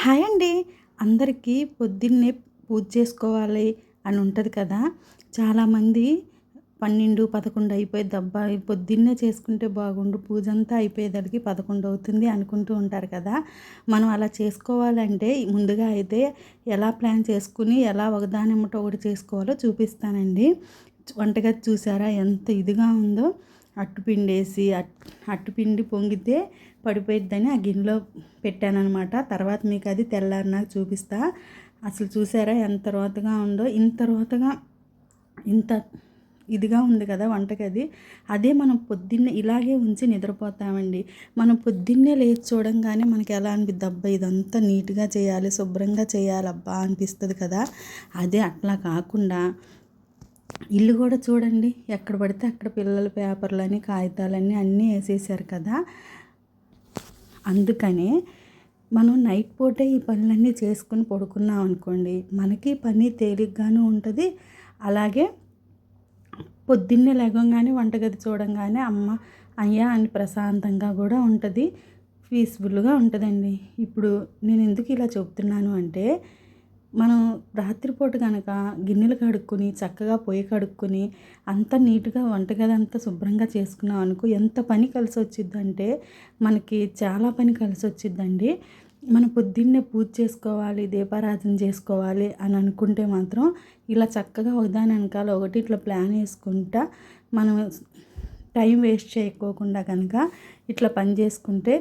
Hi అండి. అందరికీ పొద్దున్నే పూజ చేసుకోవాలి అని ఉంటుంది కదా. చాలామంది పన్నెండు పదకొండు అయిపోయింది. దెబ్బ పొద్దున్నే చేసుకుంటే బాగుండు. పూజ అంతా అయిపోయేదానికి పదకొండు అవుతుంది అనుకుంటూ ఉంటారు కదా. మనం అలా చేసుకోవాలంటే ముందుగా అయితే ఎలా ప్లాన్ చేసుకుని ఎలా ఒకదానిమ్మట ఒకటి చేసుకోవాలో చూపిస్తానండి. వంటగది చూసారా? ఎంత ఇదిగా ఉందో. అట్టుపిండి వేసి అట్టుపిండి పొంగితే పడిపోయిద్దని ఆ గిన్నెలో పెట్టానమాట తర్వాత మీకు అది తెల్లారి నాకు చూపిస్తా. అసలు చూసారా ఎంత రోతగా ఉందో? ఇంత రోతగా ఇంత ఇదిగా ఉంది కదా వంటగది అదే మనం పొద్దున్నే ఇలాగే ఉంచి నిద్రపోతామండి. మనం పొద్దున్నే లేచి చూడంగానే మనకి ఎలా అనిపిద్ది? అబ్బా ఇదంతా నీట్గా చేయాలి శుభ్రంగా చేయాలి అబ్బా అనిపిస్తుంది కదా. అదే అట్లా కాకుండా ఇల్లు కూడా చూడండి ఎక్కడ పడితే అక్కడ పిల్లల పేపర్లని కాగితాలన్నీ అన్నీ వేసేసారు కదా. అందుకనే మనం నైట్ పూటే ఈ పనులన్నీ చేసుకుని పడుకున్నాం అనుకోండి మనకి పని తేలిగ్గాను ఉంటుంది. అలాగే పొద్దున్నే లేగంగానే వంటగది చూడంగానే అమ్మ అయ్యా అని ప్రశాంతంగా కూడా ఉంటుంది పీస్ఫుల్గా ఉంటుందండి. ఇప్పుడు నేను ఎందుకు ఇలా చెప్తున్నాను అంటే మనం రాత్రిపూట కనుక గిన్నెలు కడుక్కొని చక్కగా పొయ్యి కడుక్కొని అంత నీట్గా వంటగది అంతా శుభ్రంగా చేసుకున్నాం అనుకో ఎంత పని కలిసి వచ్చిద్దంటే మనకి చాలా పని కలిసి వచ్చిద్దండి మనం పొద్దున్నే పూజ చేసుకోవాలి దీపారాధన చేసుకోవాలి అని అనుకుంటే మాత్రం ఇలా చక్కగా ఒకదాని వెనకాల ఒకటి ఇట్లా ప్లాన్ వేసుకుంటా మనం టైం వేస్ట్ చేయకోకుండా కనుక ఇట్లా పని చేసుకుంటే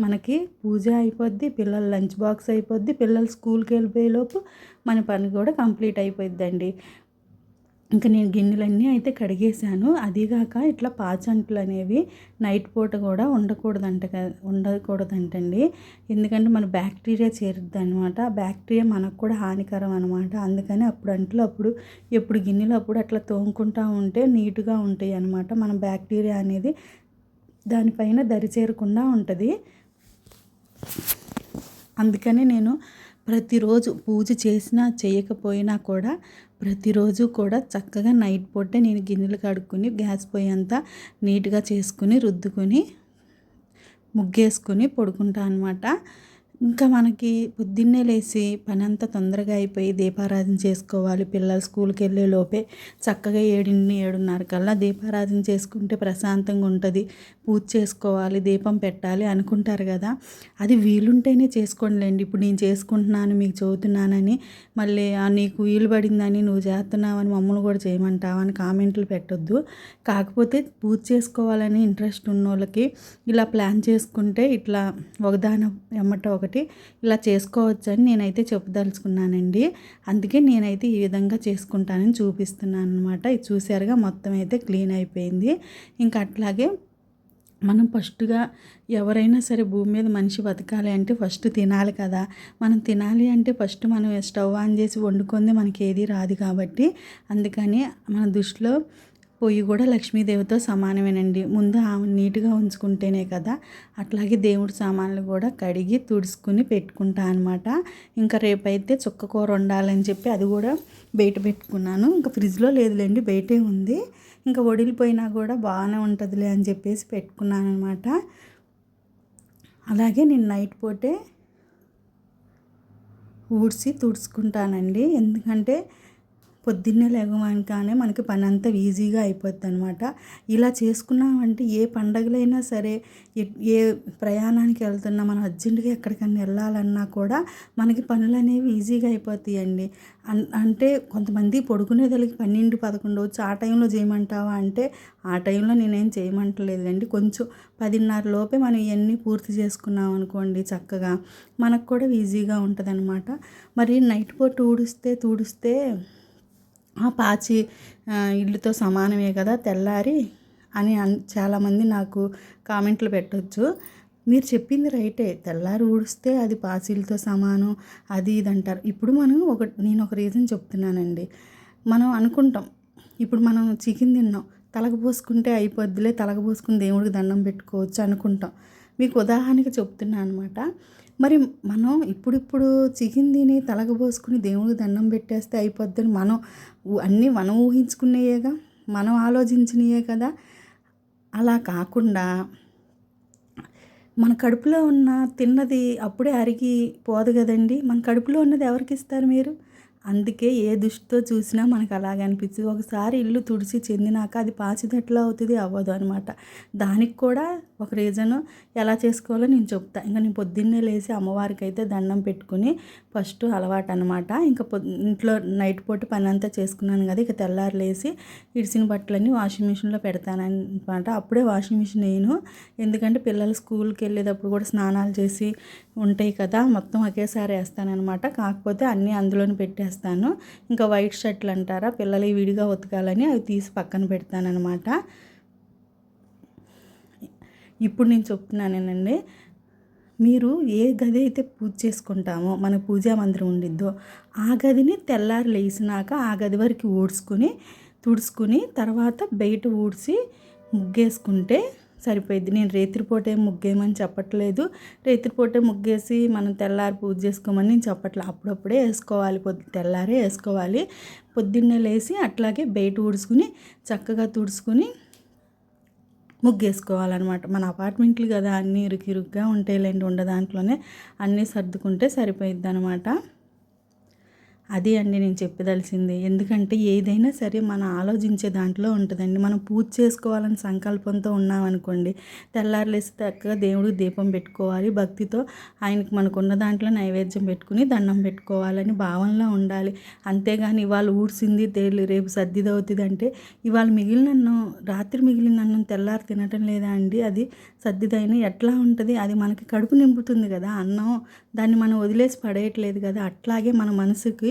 మనకి పూజ అయిపోద్ది పిల్లల లంచ్ బాక్స్ అయిపోద్ది పిల్లలు స్కూల్కి వెళ్ళిపోయేలోపు మన పని కూడా కంప్లీట్ అయిపోద్దండి ఇంకా నేను గిన్నెలన్నీ అయితే కడిగేశాను. అదిగాక ఇట్లా పాచంట్లు అనేవి నైట్ పూట కూడా ఉండకూడదంట ఉండకూడదంటండి. ఎందుకంటే మన బ్యాక్టీరియా చేరుద్ది అనమాట బ్యాక్టీరియా మనకు కూడా హానికరం అనమాట అందుకని అప్పుడు అంట్లో అప్పుడు ఎప్పుడు గిన్నెలు అప్పుడు అట్లా తోముకుంటూ ఉంటే నీట్గా ఉంటాయి అనమాట మన బ్యాక్టీరియా అనేది దానిపైన దరి చేరకుండా ఉంటుంది. అందుకని నేను ప్రతిరోజు పూజ చేసినా చేయకపోయినా కూడా ప్రతిరోజు కూడా చక్కగా నైట్ పూటే నేను గిన్నెలు కడుక్కొని గ్యాస్ పొయ్యి అంతా నీట్గా చేసుకుని రుద్దుకొని ముగ్గేసుకొని పడుకుంటా అనమాట ఇంకా మనకి పొద్దున్నే లేచి పని అంతా తొందరగా అయిపోయి దీపారాధన చేసుకోవాలి. పిల్లలు స్కూల్కి వెళ్ళే లోపే చక్కగా ఏడున్ని ఏడున్నర కల్లా దీపారాధన చేసుకుంటే ప్రశాంతంగా ఉంటుంది. పూజ చేసుకోవాలి దీపం పెట్టాలి అనుకుంటారు కదా. అది వీలుంటేనే చేసుకోండిలేండి. ఇప్పుడు నేను చేసుకుంటున్నాను మీకు చదువుతున్నానని మళ్ళీ నీకు వీలు పడిందని నువ్వు చేస్తున్నావని మమ్మల్ని కూడా చేయమంటావని కామెంట్లు పెట్టొద్దు. కాకపోతే పూజ చేసుకోవాలని ఇంట్రెస్ట్ ఉన్న వాళ్ళకి ఇలా ప్లాన్ చేసుకుంటే ఇట్లా ఒకదాన ఎమ్మట ఒక ఒకటి ఇలా చేసుకోవచ్చని నేనైతే చెప్పదలుచుకున్నానండి. అందుకే నేనైతే ఈ విధంగా చేసుకుంటానని చూపిస్తున్నాను అనమాట ఇది చూసారుగా మొత్తం అయితే క్లీన్ అయిపోయింది. ఇంకా అట్లాగే మనం ఫస్ట్గా ఎవరైనా సరే భూమి మీద మనిషి బతకాలి అంటే ఫస్ట్ తినాలి కదా. మనం తినాలి అంటే ఫస్ట్ మనం స్టవ్ ఆన్ చేసి వండుకుంది మనకి ఏది రాదు కాబట్టి. అందుకని మన దృష్టిలో పొయ్యి కూడా లక్ష్మీదేవితో సమానమేనండి. ముందు ఆమె నీట్గా ఉంచుకుంటేనే కదా అట్లాగే దేవుడి సామాన్లు కూడా కడిగి తుడుచుకుని పెట్టుకుంటా అనమాట ఇంకా రేపైతే చుక్క కూర వండాలని చెప్పి అది కూడా బయట పెట్టుకున్నాను. ఇంకా ఫ్రిడ్జ్లో లేదులేండి బయటే ఉంది. ఇంకా వడిలిపోయినా కూడా బాగానే ఉంటుందిలే అని చెప్పేసి పెట్టుకున్నాను అనమాట అలాగే నేను నైట్ పూటే ఊడ్చి తుడుచుకుంటానండి. ఎందుకంటే పొద్దున్నే లేవగానే మనకి పని అంతా ఈజీగా అయిపోద్ది అనమాట ఇలా చేసుకున్నామంటే ఏ పండగలైనా సరే ఏ ప్రయాణానికి వెళ్తున్నా మనం అర్జెంటుగా ఎక్కడికైనా వెళ్ళాలన్నా కూడా మనకి పనులు అనేవి ఈజీగా అయిపోతాయండి. అంటే కొంతమంది పడుకునేదానికి పన్నెండు పదకొండు వచ్చి ఆ టైంలో చేయమంటావా అంటే ఆ టైంలో నేనేం చేయమంటలేదండి కొంచెం పదిన్నర లోపే మనం ఇవన్నీ పూర్తి చేసుకున్నాం అనుకోండి చక్కగా మనకు కూడా ఈజీగా ఉంటుంది మరి నైట్ పూట ఊడిస్తే తూడిస్తే ఆ పాచి ఇల్లుతో సమానమే కదా తెల్లారి అని చాలామంది నాకు కామెంట్లు పెట్టొచ్చు. మీరు చెప్పింది రైటే. తెల్లారి ఊడిస్తే అది పాచీలతో సమానం అది ఇది అంటారు. ఇప్పుడు మనం ఒక నేను ఒక రీజన్ చెప్తున్నానండి. మనం అనుకుంటాం ఇప్పుడు మనం చికెన్ తిన్నాం తలకు పోసుకుంటే అయిపోద్దిలే తలకు పోసుకుని దేవుడికి దండం పెట్టుకోవచ్చు అనుకుంటాం. మీకు ఉదాహరణకి చెప్తున్నా అనమాట. మరి మనం ఇప్పుడిప్పుడు చికెన్ తిని తలగబోసుకుని దేవుడికి దండం పెట్టేస్తే అయిపోద్దని మనం అన్నీ మనం ఊహించుకునేయేగా మనం ఆలోచించినయే కదా. అలా కాకుండా మన కడుపులో ఉన్న తిన్నది అప్పుడే అరిగి పోదు కదండి. మన కడుపులో ఉన్నది ఎవరికి ఇస్తారు మీరు? అందుకే ఏ దృష్టితో చూసినా మనకు అలాగే అనిపించింది ఒకసారి ఇల్లు తుడిచి చెందినాక అది పాచిదట్లా అవుతుంది అవ్వదు అనమాట దానికి కూడా ఒక రీజను ఎలా చేసుకోవాలో నేను చెప్తా. ఇంకా నేను పొద్దున్నే లేచి అమ్మవారికి అయితే దండం పెట్టుకుని ఫస్ట్ అలవాటు అనమాట ఇంకా ఇంట్లో నైట్ పూట పని అంతా చేసుకున్నాను కదా ఇక తెల్లారు లేచి ఇడిసిన బట్టలన్నీ వాషింగ్ మిషన్లో పెడతానమాట అప్పుడే వాషింగ్ మిషన్ వేయను. ఎందుకంటే పిల్లలు స్కూల్కి వెళ్ళేటప్పుడు కూడా స్నానాలు చేసి ఉంటాయి కదా మొత్తం ఒకేసారి వేస్తానమాట కాకపోతే అన్నీ అందులోనే పెట్టేస్తాను ఇంకా వైట్ షర్ట్లు అంటారా? పిల్లలు విడిగా ఉతకాలని అవి తీసి పక్కన పెడతానమాట ఇప్పుడు నేను చెప్తున్నానేనండి. మీరు ఏ గది అయితే పూజ చేసుకుంటామో మన పూజా మందిరం ఉండిద్దో ఆ గదిని తెల్లారి లేచినాక ఆ గది వరకు ఊడ్చుకుని తుడుచుకుని తర్వాత బయట ఊడ్చి ముగ్గేసుకుంటే సరిపోయింది నేను రేత్రిపూట ముగ్గేయమని చెప్పట్లేదు. రేత్రిపూటే ముగ్గేసి మనం తెల్లారి పూజ చేసుకోమని నేను చెప్పట్లేదు అప్పుడప్పుడే వేసుకోవాలి. పొద్దు తెల్లారే వేసుకోవాలి. పొద్దున్నే లేచి అట్లాగే బయట ఊడ్చుకుని చక్కగా తుడుచుకుని ముగ్గేసుకోవాలన్నమాట. మన అపార్ట్మెంట్లు కదా అన్నీ ఇరుకిరుగ్గా ఉంటాయిలేండి. ఉండ దాంట్లోనే అన్నీ సర్దుకుంటే సరిపోయిద్ది అనమాట అది అండి నేను చెప్పదలిసింది. ఎందుకంటే ఏదైనా సరే మనం ఆలోచించే దాంట్లో ఉంటుందండి. మనం పూజ చేసుకోవాలని సంకల్పంతో ఉన్నామనుకోండి తెల్లారులేసి చక్కగా దేవుడికి దీపం పెట్టుకోవాలి భక్తితో ఆయనకి మనకున్న దాంట్లో నైవేద్యం పెట్టుకుని దండం పెట్టుకోవాలని భావనలో ఉండాలి. అంతేగాని ఇవాళ ఊడ్చింది తేలి రేపు సర్దిదవుతుంది అంటే ఇవాళ మిగిలిన అన్నం రాత్రి మిగిలిన అన్నం తెల్లారి తినటం లేదా అండి? అది సర్దిదైన ఎట్లా ఉంటుంది? అది మనకి కడుపు నింపుతుంది కదా. అన్నం దాన్ని మనం వదిలేసి పడేయట్లేదు కదా. అట్లాగే మన మనసుకి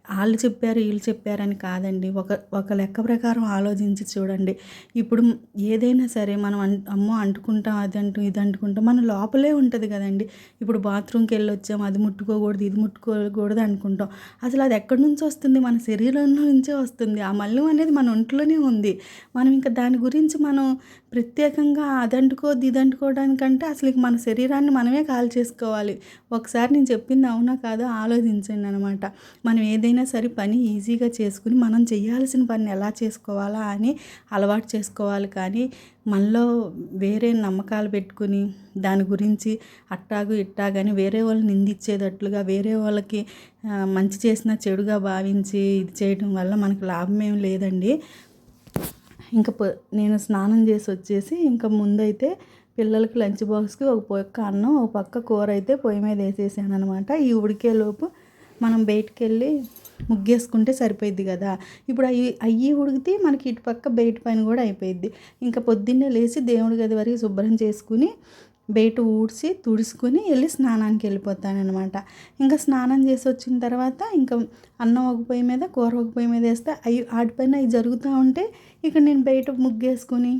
వాళ్ళు చెప్పారు వీళ్ళు చెప్పారని కాదండి. ఒక ఒక లెక్క ప్రకారం ఆలోచించి చూడండి. ఇప్పుడు ఏదైనా సరే మనం అమ్మో అంటుకుంటాం అది అంటూ ఇది అంటుకుంటాం మన లోపలే ఉంటుంది కదండి. ఇప్పుడు బాత్రూమ్కి వెళ్ళి వచ్చాం అది ముట్టుకోకూడదు ఇది ముట్టుకోకూడదు అనుకుంటాం. అసలు అది ఎక్కడి నుంచి వస్తుంది? మన శరీరం నుంచే వస్తుంది. ఆ మల్లం అనేది మన ఒంట్లోనే ఉంది. మనం ఇంకా దాని గురించి మనం ప్రత్యేకంగా అది అంటుకోద్ది ఇది అంటుకోవడానికంటే అసలు మన శరీరాన్ని మనమే కాల్ చేసుకోవాలి ఒకసారి నేను చెప్పింది అవునా కాదో? ఆలోచించండి అనమాట మనం ఏదైనా సరే పని ఈజీగా చేసుకుని మనం చేయాల్సిన పని ఎలా చేసుకోవాలా అని అలవాటు చేసుకోవాలి. కానీ మనలో వేరే నమ్మకాలు పెట్టుకుని దాని గురించి అట్టాగు ఇట్టాగని వేరే వాళ్ళు నిందించేటట్లుగా వేరే వాళ్ళకి మంచి చేసిన చెడుగా భావించి ఇది చేయడం వల్ల మనకు లాభం ఏం లేదండి. ఇంకా నేను స్నానం చేసి వచ్చేసి ఇంకా ముందైతే పిల్లలకి లంచ్ బాక్స్కి ఒక పక్క అన్నం ఒక పక్క కూర అయితే పొయ్యి మీద వేసేసాను అనమాట ఈ ఉడికేలోపు మనం బయటికి వెళ్ళి ముగ్గేసుకుంటే సరిపోయిద్ది కదా. ఇప్పుడు అవి అయ్యి ఉడికితే మనకి ఇటుపక్క బయట పైన కూడా అయిపోయిద్ది. ఇంకా పొద్దున్నే లేచి దేవుడి గది వరకు శుభ్రం చేసుకుని బయట ఊడ్చి తుడుచుకుని వెళ్ళి స్నానానికి వెళ్ళిపోతానమాట ఇంకా స్నానం చేసి వచ్చిన తర్వాత ఇంకా అన్నం ఒక పొయ్యి మీద కూర ఒక పొయ్యి మీద వేస్తే అవి వాటిపైన అవి జరుగుతూ ఉంటే ఇక నేను బయట ముగ్గేసుకొని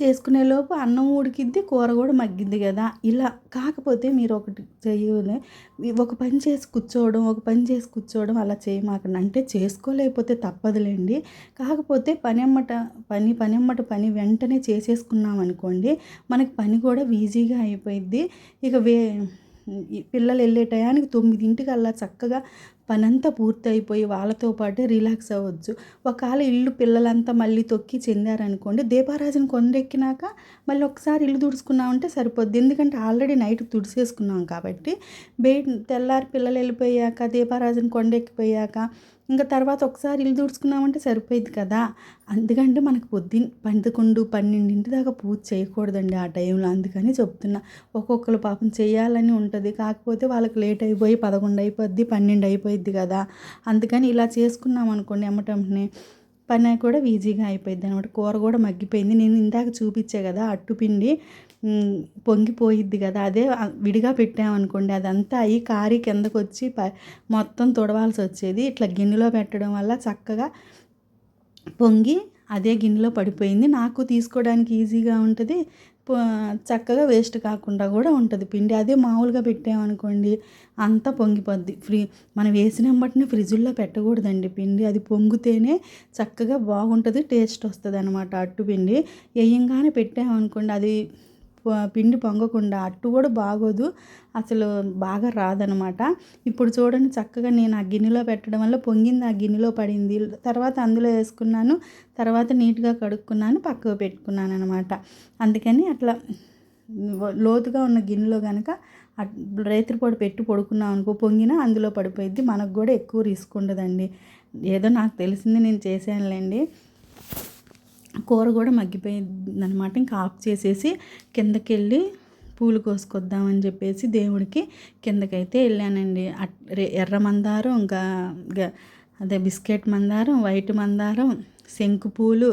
చేసుకునేలోపు అన్నం ఉడికిద్ది కూర కూడా మగ్గిద్ది కదా. ఇలా కాకపోతే మీరు ఒకటి చేయలే ఒక పని చేసి కూర్చోవడం ఒక పని చేసి కూర్చోవడం అలా చేయమాకండి. అంటే చేసుకోలేకపోతే తప్పదులేండి. కాకపోతే పని అమ్మట పని పని అమ్మట పని వెంటనే చేసేసుకున్నాం అనుకోండి మనకి పని కూడా ఈజీగా అయిపోయిద్ది. ఇక వే పిల్లలు వెళ్ళే టయానికి తొమ్మిదింటికల్లా చక్కగా పనంతా పూర్తయిపోయి వాళ్ళతో పాటు రిలాక్స్ అవ్వచ్చు ఒకవేళ ఇల్లు పిల్లలంతా మళ్ళీ తొక్కి చెందారనుకోండి దీపారాజుని కొండెక్కినాక మళ్ళీ ఒకసారి ఇల్లు తుడుచుకున్నామంటే సరిపోద్ది. ఎందుకంటే ఆల్రెడీ నైట్ తుడిసేసుకున్నాం కాబట్టి బే తెల్లారి పిల్లలు వెళ్ళిపోయాక దీపారాజుని కొండెక్కిపోయాక ఇంకా తర్వాత ఒకసారి ఇల్లు తుడుచుకున్నామంటే సరిపోయింది కదా. అందుకంటే మనకు పొద్దున్న పదకొండు పన్నెండింటి దాకా పూజ చేయకూడదండి ఆ టైంలో. అందుకని చెప్తున్నా ఒక్కొక్కరు పాపం చేయాలని ఉంటుంది. కాకపోతే వాళ్ళకి లేట్ అయిపోయి పదకొండు అయిపోద్ది పన్నెండు అయిపోయిద్ది కదా. అందుకని ఇలా చేసుకున్నాం అనుకోండి ఎమ్మటంటనే పని కూడా ఈజీగా అయిపోయింది అనమాట కూర కూడా మగ్గిపోయింది. నేను ఇందాక చూపించే కదా అట్టుపిండి పొంగిపోయిద్ది కదా. అదే విడిగా పెట్టామనుకోండి అదంతా అయ్యి కారి కిందకు వచ్చి మొత్తం తుడవాల్సి వచ్చేది ఇట్లా గిన్నెలో పెట్టడం వల్ల చక్కగా పొంగి అదే గిన్నెలో పడిపోయింది. నాకు తీసుకోవడానికి ఈజీగా ఉంటుంది. చక్కగా వేస్ట్ కాకుండా కూడా ఉంటుంది పిండి. అదే మామూలుగా పెట్టామనుకోండి అంతా పొంగిపోద్ది. ఫ్రీ మనం వేసిన బట్టిన ఫ్రిడ్జుల్లో పెట్టకూడదండి పిండి. అది పొంగితేనే చక్కగా బాగుంటుంది టేస్ట్ వస్తుంది అనమాట అట్టు పిండి. వేయంగానే పెట్టామనుకోండి అది పిండి పొంగకుండా అట్టు కూడా బాగోదు. అసలు బాగా రాదనమాట. ఇప్పుడు చూడండి చక్కగా నేను ఆ గిన్నెలో పెట్టడం వల్ల పొంగింది ఆ గిన్నెలో పడింది. తర్వాత అందులో వేసుకున్నాను తర్వాత నీట్గా కడుక్కున్నాను పక్కకు పెట్టుకున్నాను అనమాట. అందుకని అట్లా లోతుగా ఉన్న గిన్నెలో కనుక రేత్రి పొడి పెట్టి పడుకున్నాం అనుకో పొంగినా అందులో పడిపోయిద్ది. మనకు కూడా ఎక్కువ రిస్క్ ఉండదండి. ఏదో నాకు తెలిసింది నేను చేశానులేండి. కూర కూడా మగ్గిపోయింది అనమాట ఇంకా ఆఫ్ చేసేసి కిందకి వెళ్ళి పూలు కోసుకొద్దామని చెప్పేసి దేవుడికి కిందకైతే వెళ్ళానండి. ఎర్ర మందారం ఇంకా అదే బిస్కెట్ మందారం వైట్ మందారం శంకు పూలు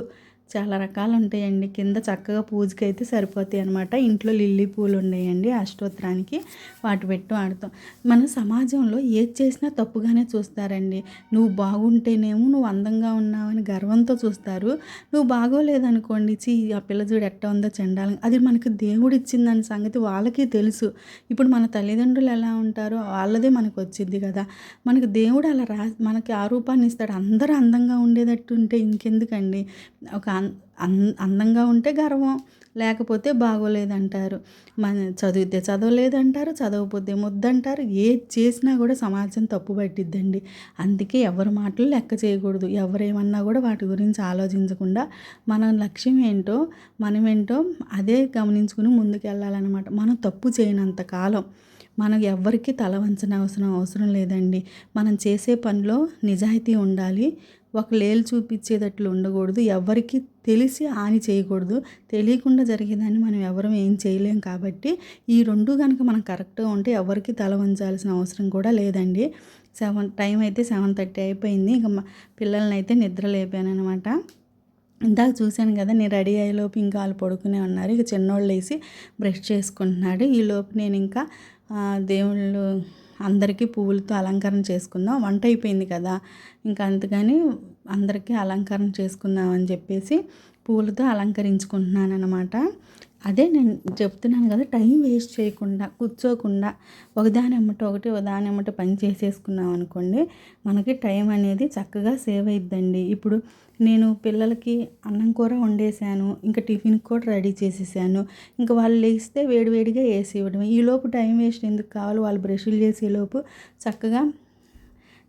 చాలా రకాలు ఉంటాయండి కింద చక్కగా పూజకి అయితే సరిపోతాయి అనమాట ఇంట్లో లిల్లీ పూలు ఉన్నాయండి అష్టోత్తరానికి. వాటి పెట్టి ఆడతాం. మన సమాజంలో ఏది చేసినా తప్పుగానే చూస్తారండి. నువ్వు బాగుంటేనేమో నువ్వు అందంగా ఉన్నావని గర్వంతో చూస్తారు. నువ్వు బాగోలేదనుకోండి చీ ఆ పిల్ల చూడు ఎట్ట ఉందో చండాలం. అది మనకు దేవుడు ఇచ్చిందని సంగతి వాళ్ళకి తెలుసు. ఇప్పుడు మన తల్లిదండ్రులు ఎలా ఉంటారో వాళ్ళదే మనకు వచ్చింది కదా. మనకు దేవుడు అలా రా మనకి ఆ రూపాన్ని ఇస్తాడు. అందరూ అందంగా ఉండేటట్టు ఉంటే ఇంకెందుకండి? ఒక అందంగా ఉంటే గర్వం లేకపోతే బాగోలేదంటారు. మన చదివితే చదవలేదంటారు చదవకపోతే ముద్దంటారు ఏది చేసినా కూడా సమాజం తప్పు పట్టిద్దండి. అందుకే ఎవరి మాటలు లెక్క చేయకూడదు. ఎవరేమన్నా కూడా వాటి గురించి ఆలోచించకుండా మన లక్ష్యం ఏంటో మనం ఏంటో అదే గమనించుకుని ముందుకు వెళ్ళాలన్నమాట మనం తప్పు చేయనంత కాలం మనం ఎవ్వరికీ తల వంచన అవసరం అవసరం లేదండి. మనం చేసే పనిలో నిజాయితీ ఉండాలి. ఒక లేలు చూపించేటట్లు ఉండకూడదు. ఎవరికి తెలిసి హాని చేయకూడదు. తెలియకుండా జరిగేదాన్ని మనం ఎవరం ఏం చేయలేం కాబట్టి ఈ రెండు కనుక మనం కరెక్ట్గా ఉంటే ఎవరికి తల వంచాల్సిన అవసరం కూడా లేదండి. సెవెన్ టైం అయితే సెవెన్ థర్టీ అయిపోయింది. ఇంకా పిల్లల్ని అయితే నిద్ర లేపాను అనమాట ఇందాక చూశాను కదా నేను రెడీ అయ్యేలోపు ఇంకా వాళ్ళు పడుకునే ఉన్నారు. ఇక చిన్నోళ్ళు వేసి బ్రష్ చేసుకుంటున్నాడు ఈలోపు నేను ఇంకా దేవుళ్ళు అందరికీ పువ్వులతో అలంకరణ చేసుకుందాం. వంట అయిపోయింది కదా. ఇంకా అందుకని అందరికీ అలంకరణ చేసుకుందాం అని చెప్పేసి పూలతో అలంకరించుకుంటున్నాను అనమాట అదే నేను చెప్తున్నాను కదా టైం వేస్ట్ చేయకుండా కూర్చోకుండా ఒకదాని ఎమ్మట ఒకటి ఒకదాని ఎమ్మట పని చేసేసుకున్నాం అనుకోండి మనకి టైం అనేది చక్కగా సేవ్ అయిద్దండి. ఇప్పుడు నేను పిల్లలకి అన్నం కూర వండేసాను ఇంకా టిఫిన్ కూడా రెడీ చేసేసాను ఇంకా వాళ్ళు లేస్తే వేడివేడిగా వేసి ఇవ్వడం ఈలోపు టైం వేస్ట్ ఎందుకు కావాలి? వాళ్ళు బ్రష్లు చేసేలోపు చక్కగా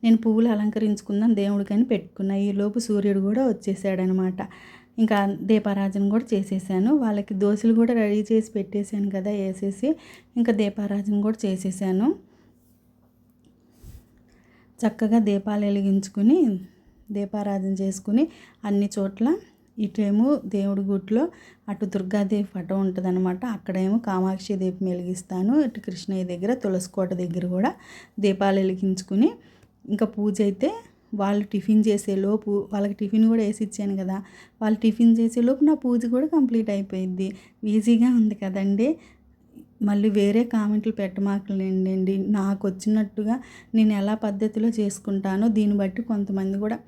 నేను పువ్వులు అలంకరించుకుందాం దేవుడికని పెట్టుకున్నా. ఈలోపు సూర్యుడు కూడా వచ్చేసాడనమాట. ఇంకా దీపారాజన కూడా చేసేసాను. వాళ్ళకి దోశలు కూడా రెడీ చేసి పెట్టేశాను కదా వేసేసి ఇంకా దీపారాజన కూడా చేసేసాను. చక్కగా దీపాలు వెలిగించుకుని దీపారాధన చేసుకుని అన్ని చోట్ల ఇటేమో దేవుడి గుట్లో అటు దుర్గాదేవి ఫటో ఉంటుంది అనమాట అక్కడేమో కామాక్షి దీపం వెలిగిస్తాను. ఇటు కృష్ణయ్య దగ్గర తులసికోట దగ్గర కూడా దీపాలు వెలిగించుకుని ఇంకా పూజ అయితే వాళ్ళు టిఫిన్ చేసేలోపు వాళ్ళకి టిఫిన్ కూడా వేసి ఇచ్చాను కదా వాళ్ళు టిఫిన్ చేసేలోపు నా పూజ కూడా కంప్లీట్ అయిపోయింది. ఈజీగా ఉంది కదండి. మళ్ళీ వేరే కామెంట్లు పెట్టమాకలేండి నాకు వచ్చినట్టుగా నేను ఎలా పద్ధతిలో చేసుకుంటానో దీన్ని బట్టి కొంతమంది కూడా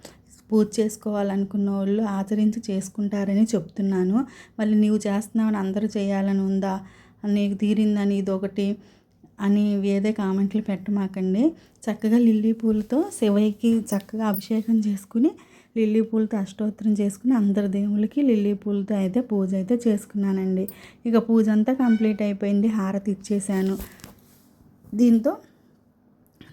పూజ చేసుకోవాలనుకున్న వాళ్ళు ఆచరించి చేసుకుంటారని చెప్తున్నాను. మళ్ళీ నీవు చేస్తున్నావని అందరూ చేయాలని ఉందా? నీకు తీరిందని ఇదొకటి. అని వేరే కామెంట్లు పెట్టమాకండి. చక్కగా లిల్లీ పూలతో శివయ్యకి చక్కగా అభిషేకం చేసుకుని లిల్లీ పూలతో అష్టోత్తరం చేసుకుని అందరి దేవులకి లిల్లీ పూలతో అయితే పూజ అయితే చేసుకున్నానండి. ఇక పూజ అంతా కంప్లీట్ అయిపోయింది హారతి ఇచ్చేసాను దీంతో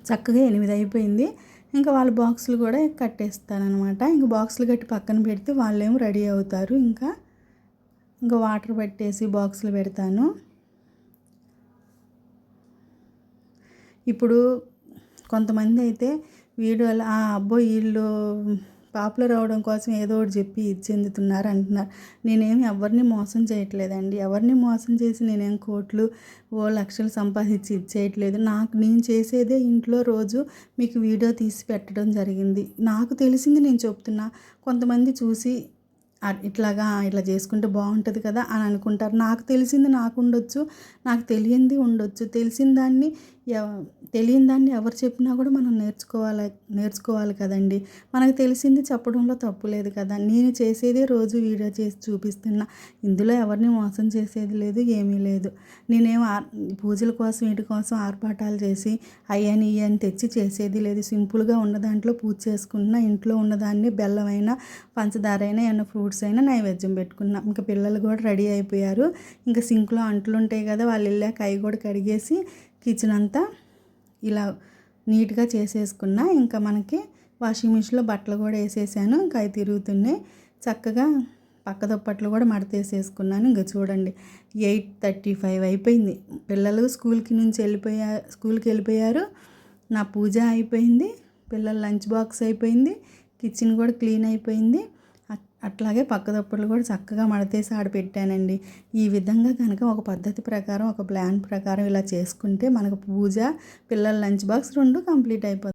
చక్కగా ఎనిమిది అయిపోయింది. ఇంకా వాళ్ళ బాక్సులు కూడా కట్టేస్తానమాట ఇంకా బాక్సులు కట్టి పక్కన పెడితే వాళ్ళేమో రెడీ అవుతారు. ఇంకా ఇంకా వాటర్ పెట్టేసి బాక్సులు పెడతాను. ఇప్పుడు కొంతమంది అయితే వీడియోలు ఆ అబ్బో వీళ్ళు పాపులర్ అవడం కోసం ఏదో ఒకటి చెప్పి ఇది చెందుతున్నారు అంటున్నారు. నేనేమి ఎవరిని మోసం చేయట్లేదండి. ఎవరిని మోసం చేసి నేనేం కోట్లు ఓ లక్షలు సంపాదించి ఇచ్చేయట్లేదు నాకు నేను చేసేదే ఇంట్లో రోజు మీకు వీడియో తీసి పెట్టడం జరిగింది. నాకు తెలిసింది నేను చెప్తున్నా. కొంతమంది చూసి ఇట్లాగా ఇట్లా చేసుకుంటే బాగుంటుంది కదా అని అనుకుంటారు. నాకు తెలిసింది నాకు ఉండొచ్చు నాకు తెలియంది ఉండొచ్చు. తెలిసిన దాన్ని తెలియని దాన్ని ఎవరు చెప్పినా కూడా మనం నేర్చుకోవాలి నేర్చుకోవాలి కదండి. మనకు తెలిసింది చెప్పడంలో తప్పు లేదు కదా. నేను చేసేదే రోజు వీడియో చేసి చూపిస్తున్నా. ఇందులో ఎవరిని మోసం చేసేది లేదు ఏమీ లేదు. నేనేం పూజల కోసం వీటి కోసం ఆర్పాటాలు చేసి అయ్యని ఇయ్యని తెచ్చి చేసేది లేదు. సింపుల్గా ఉన్న దాంట్లో పూజ చేసుకున్న ఇంట్లో ఉన్నదాన్ని బెల్లమైనా పంచదార అయినా ఏమైనా ఫ్రూట్స్ అయినా నైవేద్యం పెట్టుకున్నాం. ఇంకా పిల్లలు కూడా రెడీ అయిపోయారు. ఇంకా సింక్లో అంట్లు ఉంటాయి కదా వాళ్ళు వెళ్ళాక అవి కూడా కడిగేసి కిచెన్ అంతా ఇలా నీట్గా చేసేసుకున్న ఇంకా మనకి వాషింగ్ మిషన్లో బట్టలు కూడా వేసేసాను. ఇంకా అవి తిరుగుతున్నాయి చక్కగా పక్క దుప్పట్లు కూడా మడతేసేసుకున్నాను. ఇంకా చూడండి ఎయిట్ థర్టీ ఫైవ్ అయిపోయింది. పిల్లలు స్కూల్కి నుంచి వెళ్ళిపోయా స్కూల్కి వెళ్ళిపోయారు. నా పూజ అయిపోయింది. పిల్లల లంచ్ బాక్స్ అయిపోయింది. కిచెన్ కూడా క్లీన్ అయిపోయింది. అట్లాగే పక్కదప్పులు కూడా చక్కగా మడతేసి ఆడ పెట్టానండి. ఈ విధంగా కనుక ఒక పద్ధతి ప్రకారం ఒక ప్లాన్ ప్రకారం ఇలా చేసుకుంటే మనకు పూజ పిల్లల లంచ్ బాక్స్ రెండు కంప్లీట్ అయిపోతుంది